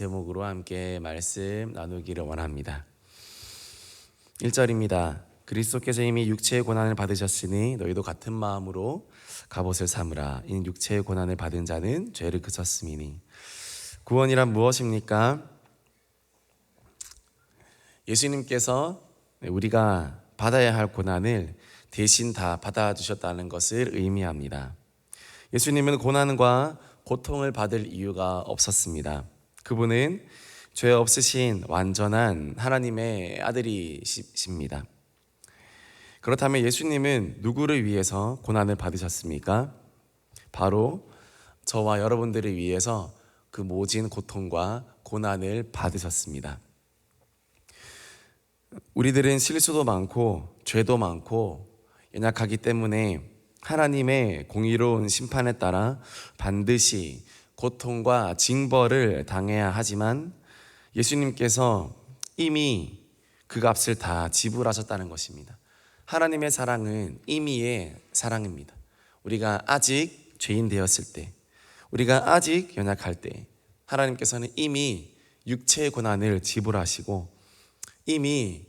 제목으로 함께 말씀 나누기를 원합니다. 1절입니다. 그리스도께서 이미 육체의 고난을 받으셨으니 너희도 같은 마음으로 갑옷을 삼으라. 이는 육체의 고난을 받은 자는 죄를 그쳤음이니. 구원이란 무엇입니까? 예수님께서 우리가 받아야 할 고난을 대신 다 받아 주셨다는 것을 의미합니다. 예수님은 고난과 고통을 받을 이유가 없었습니다. 그분은 죄 없으신 완전한 하나님의 아들이십니다. 그렇다면 예수님은 누구를 위해서 고난을 받으셨습니까? 바로 저와 여러분들을 위해서 그 모진 고통과 고난을 받으셨습니다. 우리들은 실수도 많고 죄도 많고 연약하기 때문에 하나님의 공의로운 심판에 따라 반드시 고통과 징벌을 당해야 하지만 예수님께서 이미 그 값을 다 지불하셨다는 것입니다. 하나님의 사랑은 이미의 사랑입니다. 우리가 아직 죄인 되었을 때, 우리가 아직 연약할 때, 하나님께서는 이미 육체의 고난을 지불하시고 이미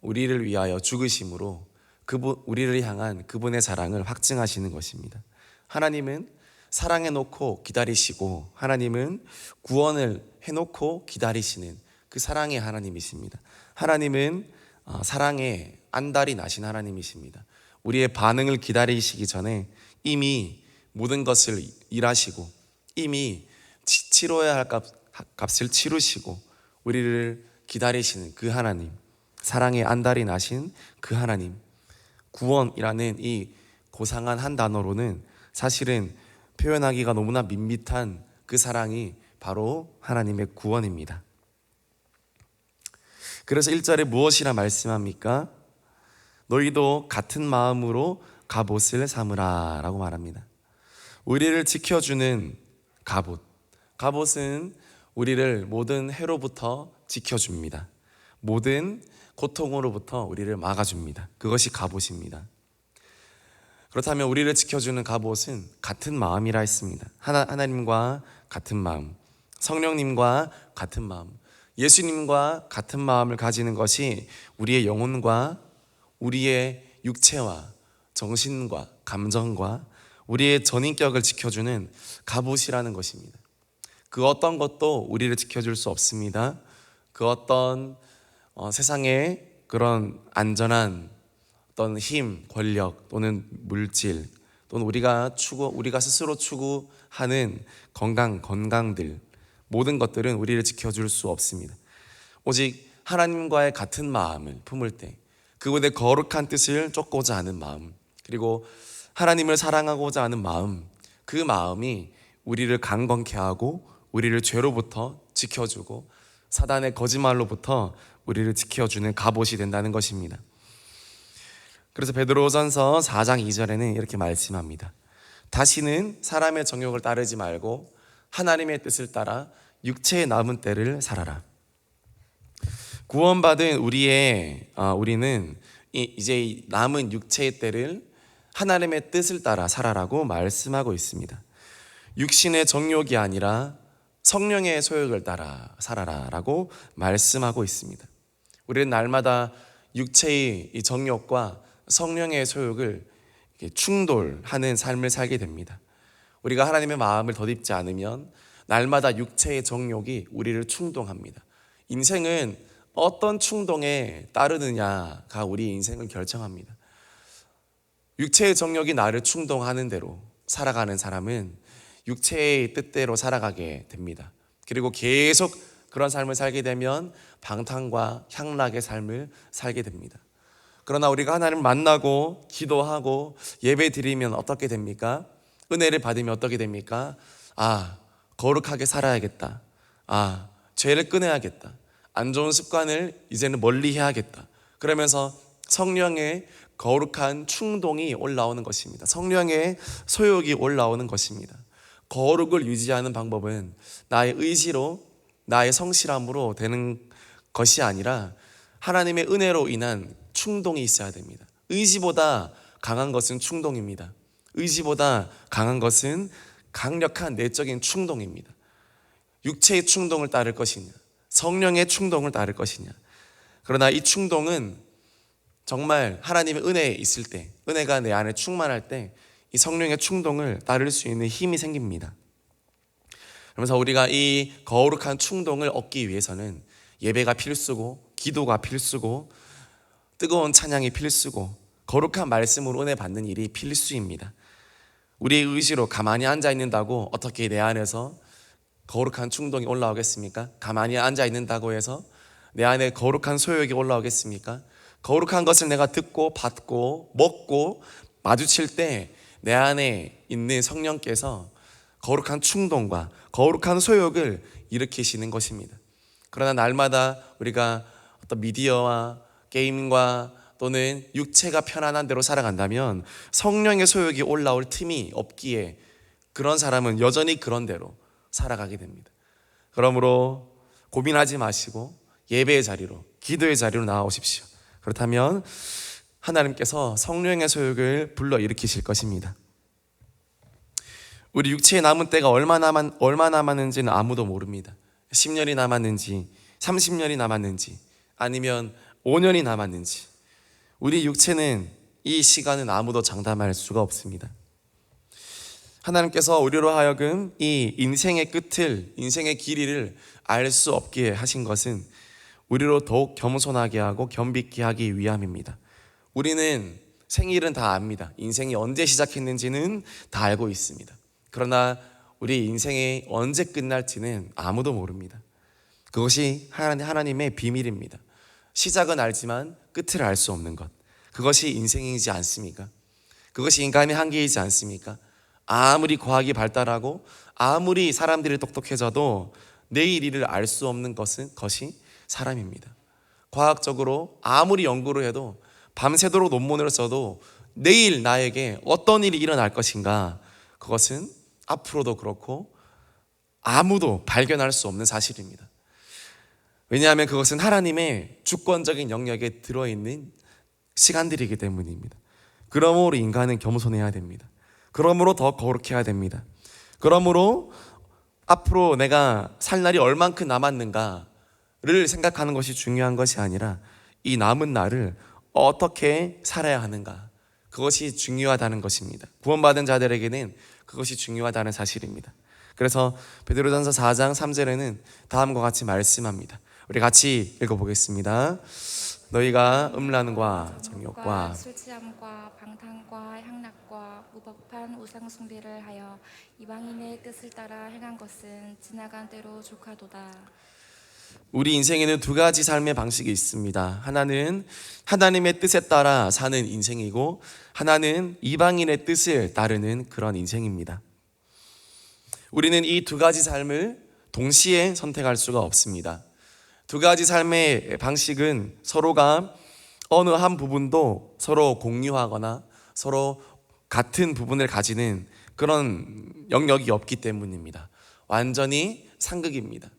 우리를 위하여 죽으심으로 그분 우리를 향한 그분의 사랑을 확증하시는 것입니다. 하나님은 사랑해 놓고 기다리시고 하나님은 구원을 해 놓고 기다리시는 그 사랑의 하나님이십니다. 하나님은 어, 사랑의 안달이 나신 하나님이십니다. 우리의 반응을 기다리시기 전에 이미 모든 것을 일하시고 이미 치러야 할 값, 값을 치르시고 우리를 기다리시는 그 하나님, 사랑의 안달이 나신 그 하나님, 구원이라는 이 고상한 한 단어로는 사실은 표현하기가 너무나 밋밋한 그 사랑이 바로 하나님의 구원입니다. 그래서 1절에 무엇이라 말씀합니까? 너희도 같은 마음으로 갑옷을 삼으라 라고 말합니다. 우리를 지켜주는 갑옷. 갑옷은 우리를 모든 해로부터 지켜줍니다. 모든 고통으로부터 우리를 막아줍니다. 그것이 갑옷입니다. 그렇다면 우리를 지켜주는 갑옷은 같은 마음이라 했습니다. 하나, 하나님과 같은 마음, 성령님과 같은 마음, 예수님과 같은 마음을 가지는 것이 우리의 영혼과 우리의 육체와 정신과 감정과 우리의 전인격을 지켜주는 갑옷이라는 것입니다. 그 어떤 것도 우리를 지켜줄 수 없습니다. 그 어떤 어, 세상의 그런 안전한 어떤 힘, 권력 또는 물질 또는 우리가 추구 우리가 스스로 추구하는 건강 건강들 모든 것들은 우리를 지켜줄 수 없습니다. 오직 하나님과의 같은 마음을 품을 때 그분의 거룩한 뜻을 쫓고자 하는 마음 그리고 하나님을 사랑하고자 하는 마음 그 마음이 우리를 강건케 하고 우리를 죄로부터 지켜주고 사단의 거짓말로부터 우리를 지켜주는 갑옷이 된다는 것입니다. 그래서 베드로전서 4장 2절에는 이렇게 말씀합니다. 다시는 사람의 정욕을 따르지 말고 하나님의 뜻을 따라 육체의 남은 때를 살아라. 구원받은 우리의 어, 우리는 이제 남은 육체의 때를 하나님의 뜻을 따라 살아라고 말씀하고 있습니다. 육신의 정욕이 아니라 성령의 소욕을 따라 살아라라고 말씀하고 있습니다. 우리는 날마다 육체의 정욕과 성령의 소욕을 충돌하는 삶을 살게 됩니다. 우리가 하나님의 마음을 덧입지 않으면 날마다 육체의 정욕이 우리를 충동합니다. 인생은 어떤 충동에 따르느냐가 우리 인생을 결정합니다. 육체의 정욕이 나를 충동하는 대로 살아가는 사람은 육체의 뜻대로 살아가게 됩니다. 그리고 계속 그런 삶을 살게 되면 방탕과 향락의 삶을 살게 됩니다. 그러나 우리가 하나님을 만나고 기도하고 예배 드리면 어떻게 됩니까? 은혜를 받으면 어떻게 됩니까? 아, 거룩하게 살아야겠다. 아, 죄를 끊어야겠다. 안 좋은 습관을 이제는 멀리 해야겠다. 그러면서 성령의 거룩한 충동이 올라오는 것입니다. 성령의 소욕이 올라오는 것입니다. 거룩을 유지하는 방법은 나의 의지로, 나의 성실함으로 되는 것이 아니라 하나님의 은혜로 인한 충동이 있어야 됩니다. 의지보다 강한 것은 충동입니다. 의지보다 강한 것은 강력한 내적인 충동입니다. 육체의 충동을 따를 것이냐, 성령의 충동을 따를 것이냐. 그러나 이 충동은 정말 하나님의 은혜에 있을 때, 은혜가 내 안에 충만할 때, 이 성령의 충동을 따를 수 있는 힘이 생깁니다. 그러면서 우리가 이 거룩한 충동을 얻기 위해서는 예배가 필수고, 기도가 필수고, 뜨거운 찬양이 필수고, 거룩한 말씀으로 은혜 받는 일이 필수입니다. 우리의 의지로 가만히 앉아 있는다고 어떻게 내 안에서 거룩한 충동이 올라오겠습니까? 가만히 앉아 있는다고 해서 내 안에 거룩한 소욕이 올라오겠습니까? 거룩한 것을 내가 듣고 받고 먹고 마주칠 때 내 안에 있는 성령께서 거룩한 충동과 거룩한 소욕을 일으키시는 것입니다. 그러나 날마다 우리가 어떤 미디어와 게임과 또는 육체가 편안한 대로 살아간다면 성령의 소욕이 올라올 틈이 없기에 그런 사람은 여전히 그런 대로 살아가게 됩니다. 그러므로 고민하지 마시고 예배의 자리로 기도의 자리로 나오십시오. 그렇다면 하나님께서 성령의 소욕을 불러 일으키실 것입니다. 우리 육체에 남은 때가 얼마나 남 얼마 남았는지는 아무도 모릅니다. 10년이 남았는지 30년이 남았는지 아니면 5년이 남았는지 우리 육체는 이 시간은 아무도 장담할 수가 없습니다. 하나님께서 우리로 하여금 이 인생의 끝을 인생의 길이를 알 수 없게 하신 것은 우리로 더욱 겸손하게 하고 겸비케 하기 위함입니다. 우리는 생일은 다 압니다. 인생이 언제 시작했는지는 다 알고 있습니다. 그러나 우리 인생이 언제 끝날지는 아무도 모릅니다. 그것이 하나님의 비밀입니다. 시작은 알지만 끝을 알 수 없는 것. 그것이 인생이지 않습니까? 그것이 인간의 한계이지 않습니까? 아무리 과학이 발달하고 아무리 사람들이 똑똑해져도 내일 일을 알 수 없는 것은 것이 사람입니다. 과학적으로 아무리 연구를 해도 밤새도록 논문을 써도 내일 나에게 어떤 일이 일어날 것인가 그것은 앞으로도 그렇고 아무도 발견할 수 없는 사실입니다. 왜냐하면 그것은 하나님의 주권적인 영역에 들어있는 시간들이기 때문입니다. 그러므로 인간은 겸손해야 됩니다. 그러므로 더 거룩해야 됩니다. 그러므로 앞으로 내가 살 날이 얼만큼 남았는가를 생각하는 것이 중요한 것이 아니라 이 남은 날을 어떻게 살아야 하는가 그것이 중요하다는 것입니다. 구원받은 자들에게는 그것이 중요하다는 사실입니다. 그래서 베드로전서 4장 3절에는 다음과 같이 말씀합니다. 우리 같이 읽어보겠습니다. 너희가 음란과 정욕과 술 취함과 방탕과 향락과 무법한 우상 숭배를 하여 이방인의 뜻을 따라 행한 것은 지나간 대로 조카도다. 우리 인생에는 두 가지 삶의 방식이 있습니다. 하나는 하나님의 뜻에 따라 사는 인생이고 하나는 이방인의 뜻을 따르는 그런 인생입니다. 우리는 이 두 가지 삶을 동시에 선택할 수가 없습니다. 두 가지 삶의 방식은 서로가 어느 한 부분도 서로 공유하거나 서로 같은 부분을 가지는 그런 영역이 없기 때문입니다. 완전히 상극입니다.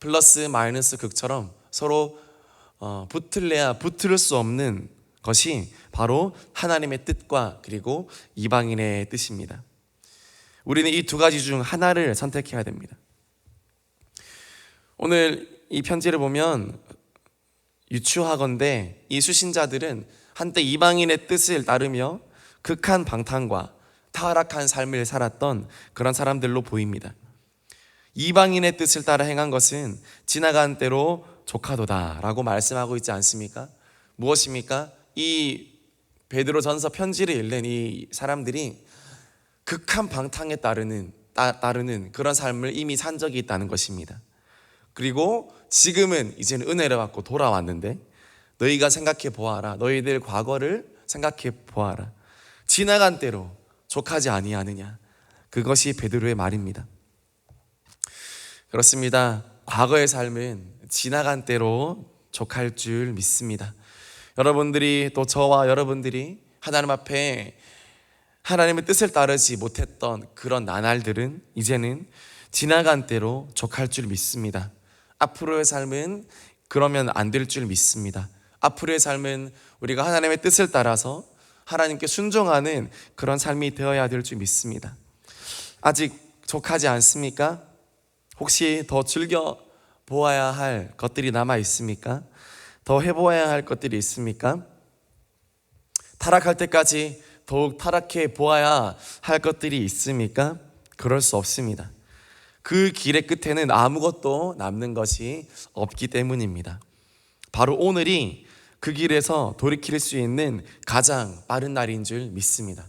플러스 마이너스 극처럼 서로 어, 붙을래야 붙을 수 없는 것이 바로 하나님의 뜻과 그리고 이방인의 뜻입니다. 우리는 이 두 가지 중 하나를 선택해야 됩니다. 오늘 이 편지를 보면 유추하건대 이 수신자들은 한때 이방인의 뜻을 따르며 극한 방탕과 타락한 삶을 살았던 그런 사람들로 보입니다. 이방인의 뜻을 따라 행한 것은 지나간 때로 조카도다라고 말씀하고 있지 않습니까? 무엇입니까? 이 베드로 전서 편지를 읽는 이 사람들이 극한 방탕에 따르는 따, 따르는 그런 삶을 이미 산 적이 있다는 것입니다. 그리고 지금은 이제는 은혜를 받고 돌아왔는데 너희가 생각해 보아라. 너희들 과거를 생각해 보아라. 지나간 때로 족하지 아니하느냐. 그것이 베드로의 말입니다. 그렇습니다. 과거의 삶은 지나간 때로 족할 줄 믿습니다. 여러분들이 또 저와 여러분들이 하나님 앞에 하나님의 뜻을 따르지 못했던 그런 나날들은 이제는 지나간 때로 족할 줄 믿습니다. 앞으로의 삶은 그러면 안 될 줄 믿습니다. 앞으로의 삶은 우리가 하나님의 뜻을 따라서 하나님께 순종하는 그런 삶이 되어야 될 줄 믿습니다. 아직 족하지 않습니까? 혹시 더 즐겨 보아야 할 것들이 남아 있습니까? 더 해보아야 할 것들이 있습니까? 타락할 때까지 더욱 타락해 보아야 할 것들이 있습니까? 그럴 수 없습니다. 그 길의 끝에는 아무것도 남는 것이 없기 때문입니다. 바로 오늘이 그 길에서 돌이킬 수 있는 가장 빠른 날인 줄 믿습니다.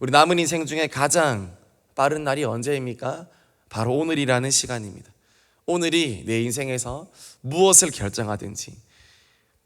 우리 남은 인생 중에 가장 빠른 날이 언제입니까? 바로 오늘이라는 시간입니다. 오늘이 내 인생에서 무엇을 결정하든지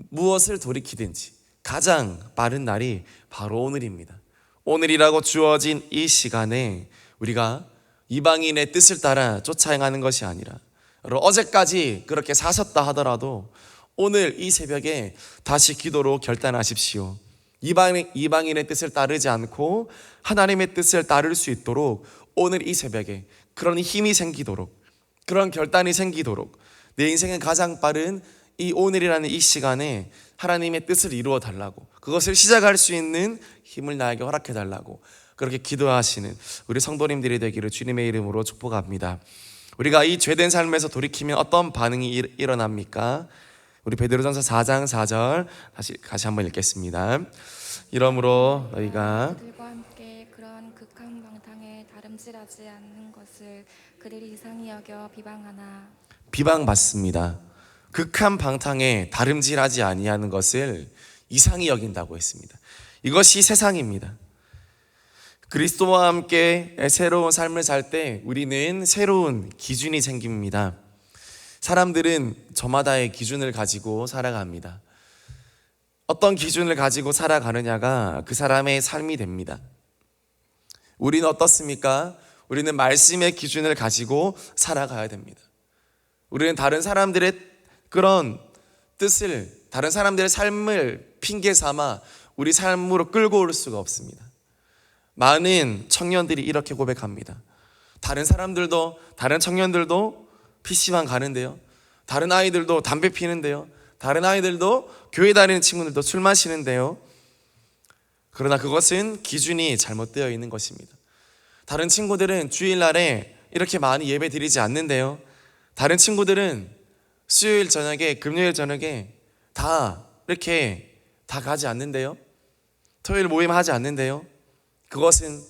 무엇을 돌이키든지 가장 빠른 날이 바로 오늘입니다. 오늘이라고 주어진 이 시간에 우리가 이방인의 뜻을 따라 쫓아 행하는 것이 아니라 어제까지 그렇게 사셨다 하더라도 오늘 이 새벽에 다시 기도로 결단하십시오. 이방, 이방인의 뜻을 따르지 않고 하나님의 뜻을 따를 수 있도록 오늘 이 새벽에 그런 힘이 생기도록 그런 결단이 생기도록 내 인생의 가장 빠른 이 오늘이라는 이 시간에 하나님의 뜻을 이루어 달라고 그것을 시작할 수 있는 힘을 나에게 허락해 달라고 그렇게 기도하시는 우리 성도님들이 되기를 주님의 이름으로 축복합니다. 우리가 이 죄된 삶에서 돌이키면 어떤 반응이 일- 일어납니까? 우리 베드로전서 4장 4절 다시 다시 한번 읽겠습니다. 이러므로 너희가 그들과 함께 그런 극한 방탕에 다름질하지 않는 것을 그들이 이상히 여겨 비방하나 비방받습니다. 극한 방탕에 다름질하지 아니하는 것을 이상히 여긴다고 했습니다. 이것이 세상입니다. 그리스도와 함께 새로운 삶을 살 때 우리는 새로운 기준이 생깁니다. 사람들은 저마다의 기준을 가지고 살아갑니다. 어떤 기준을 가지고 살아가느냐가 그 사람의 삶이 됩니다. 우리는 어떻습니까? 우리는 말씀의 기준을 가지고 살아가야 됩니다. 우리는 다른 사람들의 그런 뜻을 다른 사람들의 삶을 핑계 삼아 우리 삶으로 끌고 올 수가 없습니다. 많은 청년들이 이렇게 고백합니다. 다른 사람들도 다른 청년들도 PC방 가는데요. 다른 아이들도 담배 피는데요. 다른 아이들도 교회 다니는 친구들도 술 마시는데요. 그러나 그것은 기준이 잘못되어 있는 것입니다. 다른 친구들은 주일날에 이렇게 많이 예배 드리지 않는데요. 다른 친구들은 수요일 저녁에 금요일 저녁에 다 이렇게 다 가지 않는데요. 토요일 모임 하지 않는데요. 그것은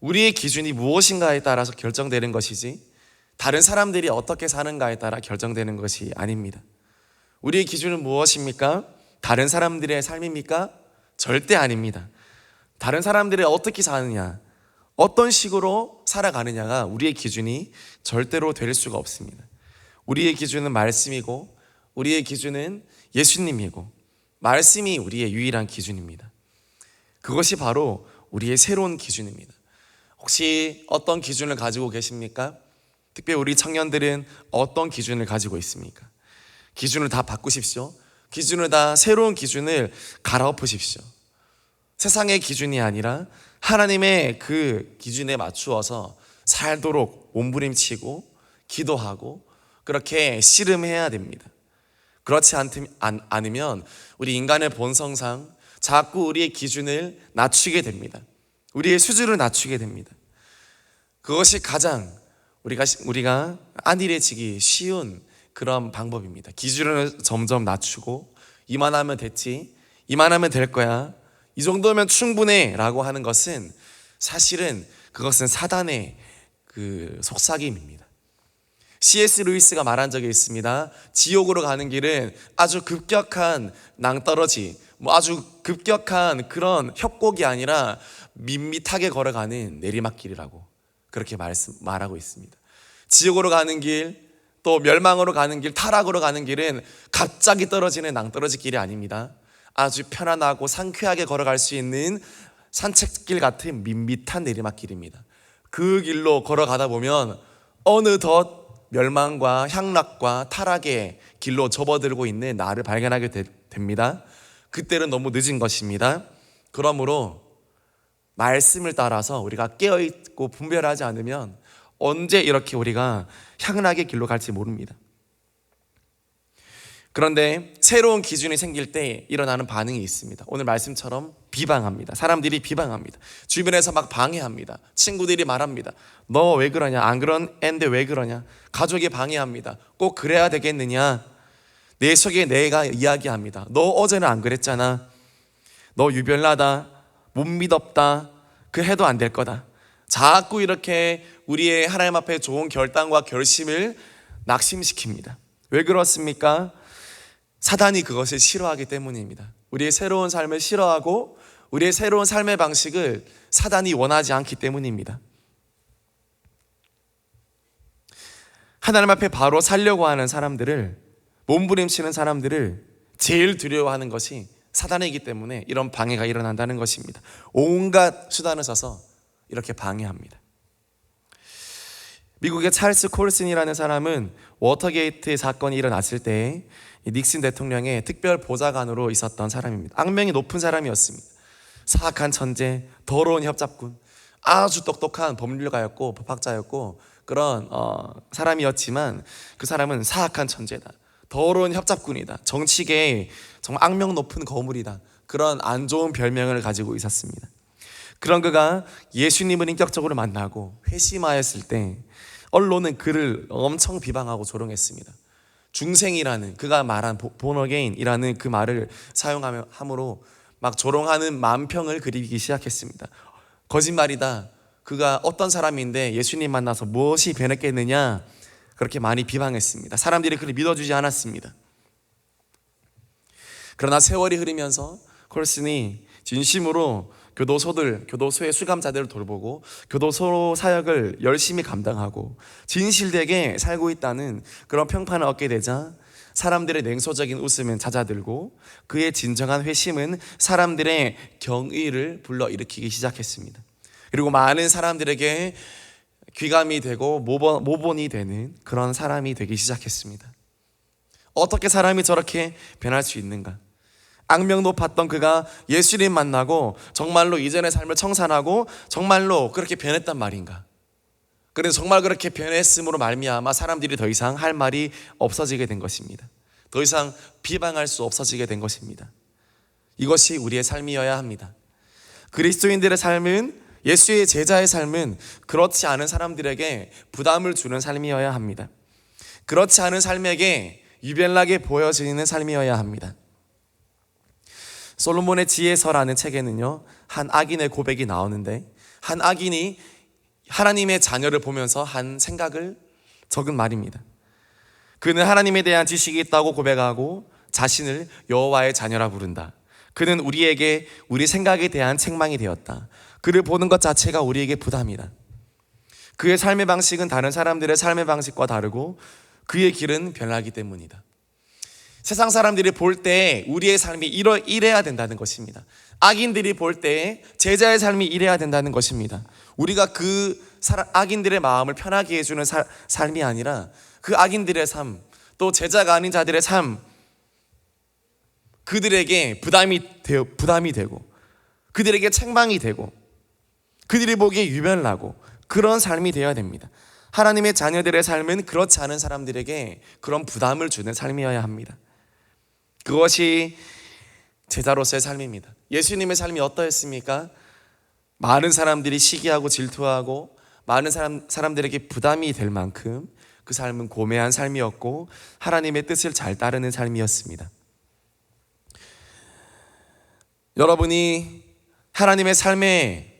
우리의 기준이 무엇인가에 따라서 결정되는 것이지 다른 사람들이 어떻게 사는가에 따라 결정되는 것이 아닙니다. 우리의 기준은 무엇입니까? 다른 사람들의 삶입니까? 절대 아닙니다. 다른 사람들이 어떻게 사느냐, 어떤 식으로 살아가느냐가 우리의 기준이 절대로 될 수가 없습니다. 우리의 기준은 말씀이고, 우리의 기준은 예수님이고, 말씀이 우리의 유일한 기준입니다. 그것이 바로 우리의 새로운 기준입니다. 혹시 어떤 기준을 가지고 계십니까? 특별히 우리 청년들은 어떤 기준을 가지고 있습니까? 기준을 다 바꾸십시오. 기준을 다 새로운 기준을 갈아엎으십시오. 세상의 기준이 아니라 하나님의 그 기준에 맞추어서 살도록 몸부림치고 기도하고 그렇게 씨름해야 됩니다. 그렇지 않- 않- 않으면 우리 인간의 본성상 자꾸 우리의 기준을 낮추게 됩니다. 우리의 수준을 낮추게 됩니다. 그것이 가장 우리가 우리가 안일해지기 쉬운 그런 방법입니다. 기준을 점점 낮추고 이만하면 됐지, 이만하면 될 거야, 이 정도면 충분해라고 하는 것은 사실은 그것은 사단의 그 속삭임입니다. C.S. 루이스가 말한 적이 있습니다. 지옥으로 가는 길은 아주 급격한 낭떠러지, 뭐 아주 급격한 그런 협곡이 아니라 밋밋하게 걸어가는 내리막길이라고 그렇게 말씀, 말하고 있습니다. 지옥으로 가는 길, 또 멸망으로 가는 길, 타락으로 가는 길은 갑자기 떨어지는 낭떠러지 길이 아닙니다. 아주 편안하고 상쾌하게 걸어갈 수 있는 산책길 같은 밋밋한 내리막길입니다. 그 길로 걸어가다 보면 어느덧 멸망과 향락과 타락의 길로 접어들고 있는 나를 발견하게 되- 됩니다. 그때는 너무 늦은 것입니다. 그러므로 말씀을 따라서 우리가 깨어 있고 분별하지 않으면 언제 이렇게 우리가 향락의 길로 갈지 모릅니다. 그런데 새로운 기준이 생길 때 일어나는 반응이 있습니다. 오늘 말씀처럼 비방합니다. 사람들이 비방합니다. 주변에서 막 방해합니다. 친구들이 말합니다. 너 왜 그러냐? 안 그런 앤데 왜 그러냐? 가족이 방해합니다. 꼭 그래야 되겠느냐? 내 속에 내가 이야기합니다. 너 어제는 안 그랬잖아. 너 유별나다. 못 믿었다. 그 해도 안 될 거다. 자꾸 이렇게 우리의 하나님 앞에 좋은 결단과 결심을 낙심시킵니다. 왜 그렇습니까? 사단이 그것을 싫어하기 때문입니다. 우리의 새로운 삶을 싫어하고 우리의 새로운 삶의 방식을 사단이 원하지 않기 때문입니다. 하나님 앞에 바로 살려고 하는 사람들을 몸부림치는 사람들을 제일 두려워하는 것이 사단이기 때문에 이런 방해가 일어난다는 것입니다. 온갖 수단을 써서 이렇게 방해합니다. 미국의 찰스 콜슨이라는 사람은 워터게이트 사건이 일어났을 때이 닉슨 대통령의 특별 보좌관으로 있었던 사람입니다. 악명이 높은 사람이었습니다. 사악한 천재, 더러운 협잡군, 아주 똑똑한 법률가였고 법학자였고 그런 어, 사람이었지만 그 사람은 사악한 천재다. 더러운 협잡군이다. 정치계에 정말 악명 높은 거물이다. 그런 안 좋은 별명을 가지고 있었습니다. 그런 그가 예수님을 인격적으로 만나고 회심하였을 때 언론은 그를 엄청 비방하고 조롱했습니다. 중생이라는 그가 말한 본어게인이라는 그 말을 사용함으로 막 조롱하는 만평을 그리기 시작했습니다. 거짓말이다. 그가 어떤 사람인데 예수님 만나서 무엇이 변했겠느냐 그렇게 많이 비방했습니다. 사람들이 그를 믿어주지 않았습니다. 그러나 세월이 흐르면서 콜슨이 진심으로 교도소들, 교도소의 수감자들을 돌보고 교도소 사역을 열심히 감당하고 진실되게 살고 있다는 그런 평판을 얻게 되자 사람들의 냉소적인 웃음은 잦아들고 그의 진정한 회심은 사람들의 경의를 불러일으키기 시작했습니다. 그리고 많은 사람들에게 귀감이 되고 모본, 모본이 되는 그런 사람이 되기 시작했습니다. 어떻게 사람이 저렇게 변할 수 있는가? 악명 높았던 그가 예수님 만나고 정말로 이전의 삶을 청산하고 정말로 그렇게 변했단 말인가? 그래서 정말 그렇게 변했음으로 말미암아 사람들이 더 이상 할 말이 없어지게 된 것입니다. 더 이상 비방할 수 없어지게 된 것입니다. 이것이 우리의 삶이어야 합니다. 그리스도인들의 삶은 예수의 제자의 삶은 그렇지 않은 사람들에게 부담을 주는 삶이어야 합니다. 그렇지 않은 삶에게 유별나게 보여지는 삶이어야 합니다. 솔로몬의 지혜서라는 책에는요, 한 악인의 고백이 나오는데, 한 악인이 하나님의 자녀를 보면서 한 생각을 적은 말입니다. 그는 하나님에 대한 지식이 있다고 고백하고 자신을 여호와의 자녀라 부른다. 그는 우리에게 우리 생각에 대한 책망이 되었다. 그를 보는 것 자체가 우리에게 부담이다. 그의 삶의 방식은 다른 사람들의 삶의 방식과 다르고 그의 길은 변하기 때문이다. 세상 사람들이 볼 때 우리의 삶이 이러, 이래야 된다는 것입니다. 악인들이 볼 때 제자의 삶이 이래야 된다는 것입니다. 우리가 그 악인들의 마음을 편하게 해주는 사, 삶이 아니라 그 악인들의 삶, 또 제자가 아닌 자들의 삶, 그들에게 부담이 되어, 부담이 되고, 그들에게 책망이 되고, 그들이 보기에 유별나고 그런 삶이 되어야 됩니다. 하나님의 자녀들의 삶은 그렇지 않은 사람들에게 그런 부담을 주는 삶이어야 합니다. 그것이 제자로서의 삶입니다. 예수님의 삶이 어떠했습니까? 많은 사람들이 시기하고 질투하고 많은 사람, 사람들에게 부담이 될 만큼 그 삶은 고매한 삶이었고 하나님의 뜻을 잘 따르는 삶이었습니다. 여러분이 하나님의 삶에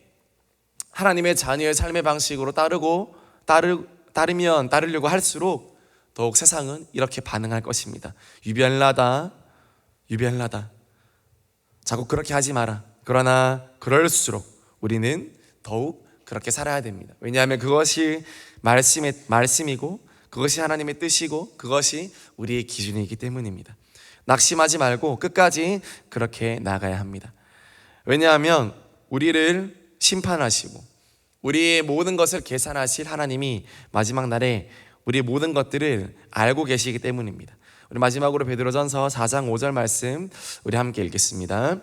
하나님의 자녀의 삶의 방식으로 따르고 따르, 따르면 따르려고 할수록 더욱 세상은 이렇게 반응할 것입니다. 유별나다, 유별나다. 자꾸 그렇게 하지 마라. 그러나 그럴수록 우리는 더욱 그렇게 살아야 됩니다. 왜냐하면 그것이 말씀의 말씀이고 그것이 하나님의 뜻이고 그것이 우리의 기준이기 때문입니다. 낙심하지 말고 끝까지 그렇게 나가야 합니다. 왜냐하면 우리를 심판하시고 우리의 모든 것을 계산하실 하나님이 마지막 날에 우리의 모든 것들을 알고 계시기 때문입니다. 우리 마지막으로 베드로전서 4장 5절 말씀 우리 함께 읽겠습니다.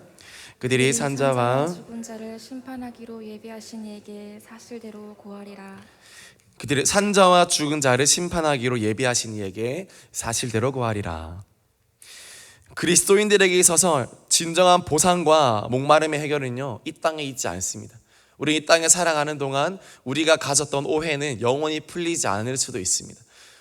그들이 산자와 죽은 자를 심판하기로 예비하신 이에게 사실대로 고하리라. 그들의 산자와 죽은 자를 심판하기로 예비하신 이에게 사실대로 고하리라. 그리스도인들에게 있어서 진정한 보상과 목마름의 해결은요, 이 땅에 있지 않습니다. 우리 이 땅에 살아가는 동안 우리가 가졌던 오해는 영원히 풀리지 않을 수도 있습니다.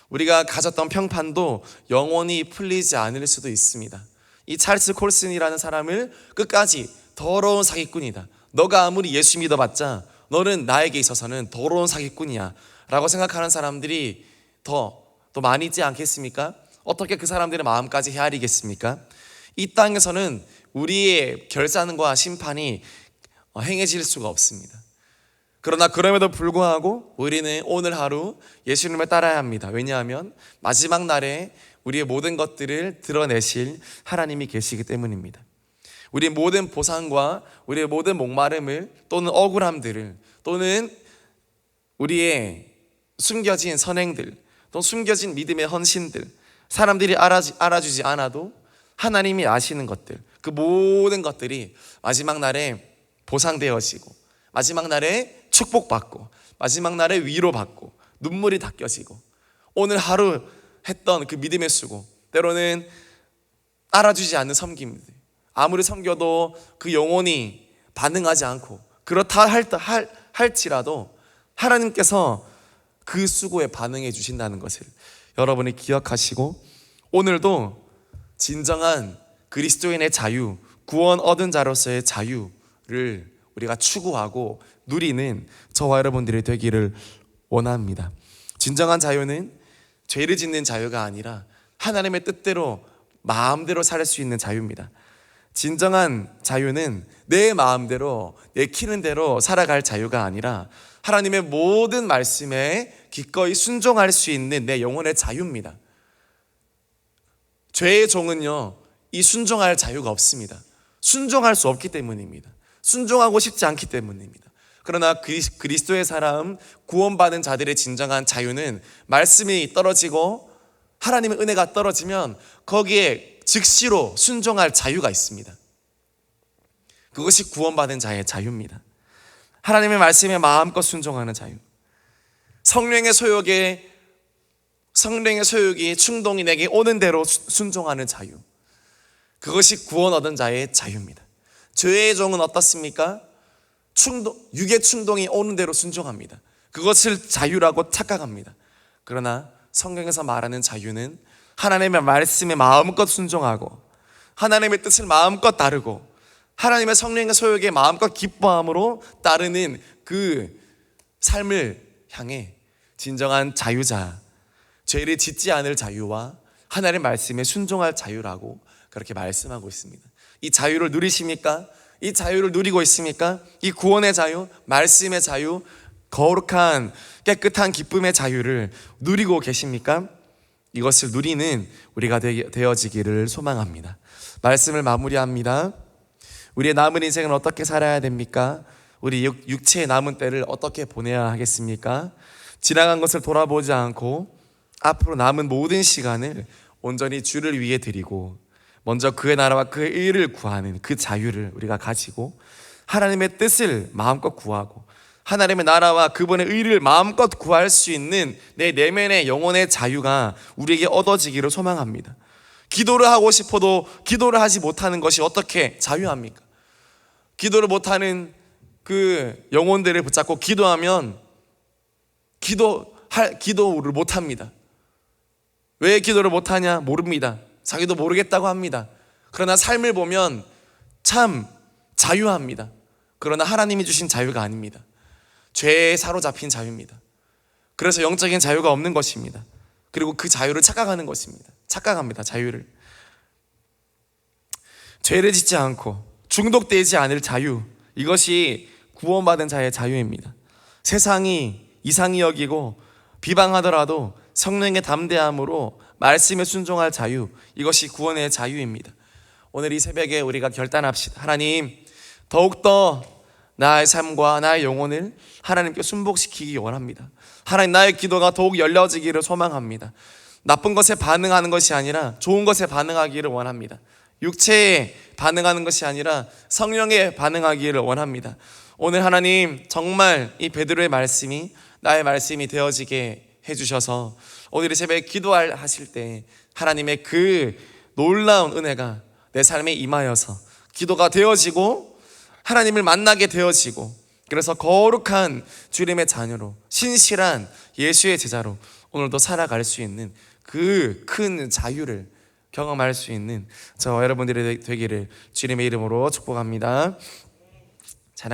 우리가 가졌던 평판도 영원히 풀리지 않을 수도 있습니다. 이 찰스 콜슨이라는 사람을 끝까지 더러운 사기꾼이다. 너가 아무리 예수 믿어봤자 너는 나에게 있어서는 더러운 사기꾼이야. 라고 생각하는 사람들이 더, 더 많이 있지 않겠습니까? 어떻게 그 사람들의 마음까지 헤아리겠습니까? 이 땅에서는 우리의 결산과 심판이 어, 행해질 수가 없습니다. 그러나 그럼에도 불구하고 우리는 오늘 하루 예수님을 따라야 합니다. 왜냐하면 마지막 날에 우리의 모든 것들을 드러내실 하나님이 계시기 때문입니다. 우리의 모든 보상과 우리의 모든 목마름을 또는 억울함들을 또는 우리의 숨겨진 선행들 또 숨겨진 믿음의 헌신들 사람들이 알아주, 알아 주지 않아도 하나님이 아시는 것들 그 모든 것들이 마지막 날에 보상되어지고 마지막 날에 축복받고 마지막 날에 위로받고 눈물이 닦여지고 오늘 하루 했던 그 믿음의 수고 때로는 알아주지 않는 섬김들 아무리 섬겨도 그 영혼이 반응하지 않고 그렇다 할, 할, 할지라도 하나님께서 그 수고에 반응해 주신다는 것을 여러분이 기억하시고 오늘도 진정한 그리스도인의 자유, 구원 얻은 자로서의 자유 를 우리가 추구하고 누리는 저와 여러분들이 되기를 원합니다. 진정한 자유는 죄를 짓는 자유가 아니라 하나님의 뜻대로 마음대로 살 수 있는 자유입니다. 진정한 자유는 내 마음대로 내 키는 대로 살아갈 자유가 아니라 하나님의 모든 말씀에 기꺼이 순종할 수 있는 내 영혼의 자유입니다. 죄의 종은요, 이 순종할 자유가 없습니다. 순종할 수 없기 때문입니다. 순종하고 싶지 않기 때문입니다. 그러나 그리- 그리스도의 사람, 구원받은 자들의 진정한 자유는 말씀이 떨어지고 하나님의 은혜가 떨어지면 거기에 즉시로 순종할 자유가 있습니다. 그것이 구원받은 자의 자유입니다. 하나님의 말씀에 마음껏 순종하는 자유. 성령의 소욕에 성령의 소욕이 충동이 내게 오는 대로 수- 순종하는 자유. 그것이 구원 얻은 자의 자유입니다. 죄의 종은 어떻습니까? 충동, 육의 충동이 오는 대로 순종합니다. 그것을 자유라고 착각합니다. 그러나 성경에서 말하는 자유는 하나님의 말씀에 마음껏 순종하고 하나님의 뜻을 마음껏 따르고 하나님의 성령의 소욕에 마음껏 기뻐함으로 따르는 그 삶을 향해 진정한 자유자, 죄를 짓지 않을 자유와 하나님의 말씀에 순종할 자유라고 그렇게 말씀하고 있습니다. 이 자유를 누리십니까? 이 자유를 누리고 있습니까? 이 구원의 자유, 말씀의 자유, 거룩한 깨끗한 기쁨의 자유를 누리고 계십니까? 이것을 누리는 우리가 되- 되어지기를 소망합니다. 말씀을 마무리합니다. 우리의 남은 인생은 어떻게 살아야 됩니까? 우리 육- 육체의 남은 때를 어떻게 보내야 하겠습니까? 지나간 것을 돌아보지 않고 앞으로 남은 모든 시간을 온전히 주를 위해 드리고 먼저 그의 나라와 그의 의를 구하는 그 자유를 우리가 가지고 하나님의 뜻을 마음껏 구하고 하나님의 나라와 그분의 의를 마음껏 구할 수 있는 내 내면의 영혼의 자유가 우리에게 얻어지기를 소망합니다. 기도를 하고 싶어도 기도를 하지 못하는 것이 어떻게 자유합니까? 기도를 못하는 그 영혼들을 붙잡고 기도하면 기도 할 기도를 못합니다. 왜 기도를 못하냐 모릅니다. 자기도 모르겠다고 합니다. 그러나 삶을 보면 참 자유합니다. 그러나 하나님이 주신 자유가 아닙니다. 죄에 사로잡힌 자유입니다. 그래서 영적인 자유가 없는 것입니다. 그리고 그 자유를 착각하는 것입니다. 착각합니다. 자유를. 죄를 짓지 않고 중독되지 않을 자유. 이것이 구원받은 자의 자유입니다. 세상이 이상히 여기고 비방하더라도 성령의 담대함으로 말씀에 순종할 자유. 이것이 구원의 자유입니다. 오늘 이 새벽에 우리가 결단합시다. 하나님, 더욱더 나의 삶과 나의 영혼을 하나님께 순복시키기 원합니다. 하나님, 나의 기도가 더욱 열려지기를 소망합니다. 나쁜 것에 반응하는 것이 아니라 좋은 것에 반응하기를 원합니다. 육체에 반응하는 것이 아니라 성령에 반응하기를 원합니다. 오늘 하나님 정말 이 베드로의 말씀이 나의 말씀이 되어지게 해주셔서 오늘 이 새벽에 기도하실 때 하나님의 그 놀라운 은혜가 내 삶에 임하여서 기도가 되어지고 하나님을 만나게 되어지고 그래서 거룩한 주님의 자녀로 신실한 예수의 제자로 오늘도 살아갈 수 있는 그 큰 자유를 경험할 수 있는 저 여러분들이 되기를 주님의 이름으로 축복합니다.